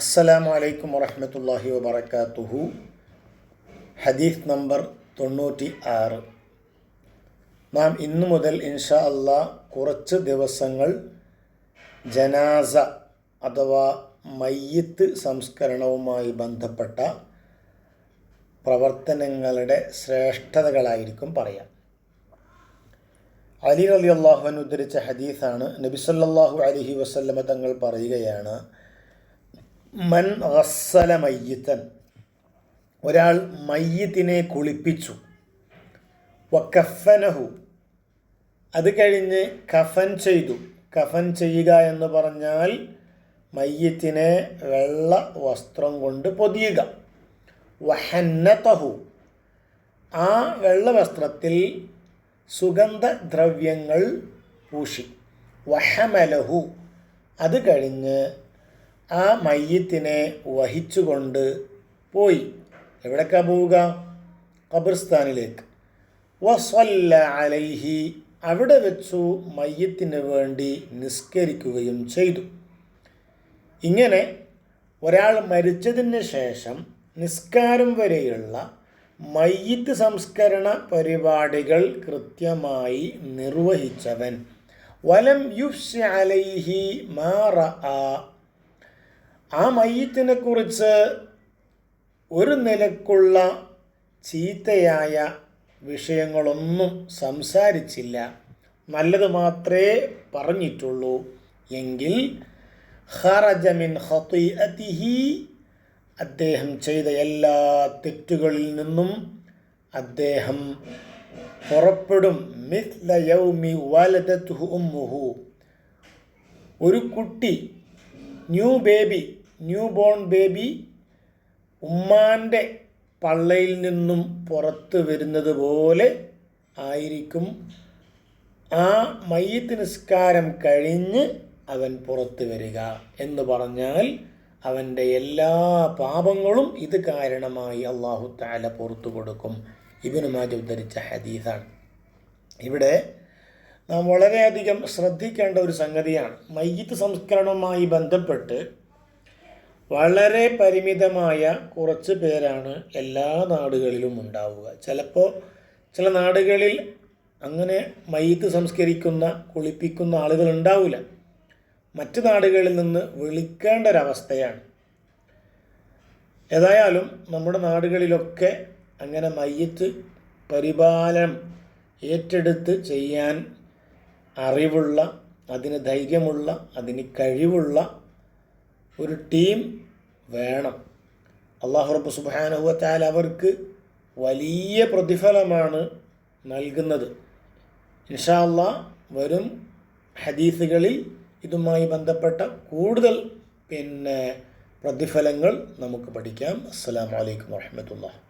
അസ്സലാമു അലൈക്കും വറഹമത്തല്ലാഹി വബറകാതുഹു. ഹദീഫ് നമ്പർ തൊണ്ണൂറ്റി ആറ് നാം ഇന്നു മുതൽ ഇൻഷാ അള്ളാ കുറച്ച് ദിവസങ്ങൾ ജനാസ അഥവാ മയ്യത്ത് സംസ്കരണവുമായി ബന്ധപ്പെട്ട പ്രവർത്തനങ്ങളുടെ ശ്രേഷ്ഠതകളായിരിക്കും പറയാം. അലി അലി അള്ളാഹുവൻ ഉദ്ധരിച്ച ഹദീസാണ് നബി സല്ലല്ലാഹു അലൈഹി വസല്ലമ തങ്ങൾ പറയുകയാണ് മൻ റസ്സല മയ്യിത്തൻ ഒരാൾ മയ്യത്തിനെ കുളിപ്പിച്ചു. വക്കഫനഹു. അത് കഴിഞ്ഞ് കഫൻ ചെയ്തു. കഫൻ ചെയ്യുക എന്ന് പറഞ്ഞാൽ മയ്യത്തിനെ വെള്ള വസ്ത്രം കൊണ്ട് പൊതിയുക. വഹന്നതഹു. ആ വെള്ള വസ്ത്രത്തിൽ സുഗന്ധദ്രവ്യങ്ങൾ പൂശി. വഹമലഹു. അത് കഴിഞ്ഞ് ആ മയ്യത്തിനെ വഹിച്ചുകൊണ്ട് പോയി. എവിടേക്കാ പോവുക? ഖബർസ്ഥാനിലേക്ക്. വസ്വല്ല അലൈഹി അവിടെ വെച്ചു മയ്യത്തിന് വേണ്ടി നിസ്കരിക്കുകയും ചെയ്തു. ഇങ്ങനെ ഒരാൾ മരിച്ചതിന് ശേഷം നിസ്കാരം വരെയുള്ള മയ്യത്ത് സംസ്കരണ പരിപാടികൾ കൃത്യമായി നിർവഹിച്ചവൻ. വലം യുഫ്സ് അലൈഹി മാറ ആ മയ്യത്തിനെ കുറിച്ച് ഒരു നിലക്കുള്ള ചീത്തയായ വിഷയങ്ങളൊന്നും സംസാരിച്ചില്ല. നല്ലത് മാത്രമേ പറഞ്ഞിട്ടുള്ളൂ. എങ്കിൽ ഹറജമിൻ ഖത്തിഅതിഹി അദ്ദേഹം ചെയ്ത എല്ലാ തെറ്റുകളിൽ നിന്നും അദ്ദേഹം പുറപ്പെടും. മിസ്ല യൗമി ഉമ്മുഹു. ഒരു കുട്ടി new baby new born baby ഉമ്മാന്റെ പള്ളയിൽ നിന്നും പുറത്ത് വരുന്നത് പോലെ ആയിരിക്കും. ആ മയ്യത്ത് നിസ്കാരം കഴിഞ്ഞ് അവൻ പുറത്ത് വരിക എന്ന് പറഞ്ഞാൽ അവന്റെ എല്ലാ പാപങ്ങളും ഇത് കാരണമായി അള്ളാഹു താല പുറത്തു കൊടുക്കും. ഇബിന് ഉദ്ധരിച്ച ഹദീസാണ്. ഇവിടെ നാം വളരെയധികം ശ്രദ്ധിക്കേണ്ട ഒരു സംഗതിയാണ്. മയ്യത്ത് സംസ്കരണവുമായി ബന്ധപ്പെട്ട് വളരെ പരിമിതമായ കുറച്ച് പേരാണ് എല്ലാ നാടുകളിലും ഉണ്ടാവുക. ചിലപ്പോൾ ചില നാടുകളിൽ അങ്ങനെ മയ്യത്ത് സംസ്കരിക്കുന്ന കുളിപ്പിക്കുന്ന ആളുകൾ ഉണ്ടാവില്ല മറ്റു നാടുകളിൽ നിന്ന് വിളിക്കേണ്ട ഒരവസ്ഥയാണ്. ഏതായാലും നമ്മുടെ നാടുകളിലൊക്കെ അങ്ങനെ മയ്യത്ത് പരിപാലനം ഏറ്റെടുത്ത് ചെയ്യാൻ അറിവുള്ള അതിന് ധൈര്യമുള്ള അതിന് കഴിവുള്ള ഒരു ടീം വേണം. അള്ളാഹു റബ്ബ് അവർക്ക് വലിയ പ്രതിഫലമാണ് നൽകുന്നത്. ഇൻഷാ വരും ഹദീസുകളിൽ ഇതുമായി ബന്ധപ്പെട്ട കൂടുതൽ പിന്നെ പ്രതിഫലങ്ങൾ നമുക്ക് പഠിക്കാം. അസ്സാം വലൈക്കും വാഹമത്തുള്ള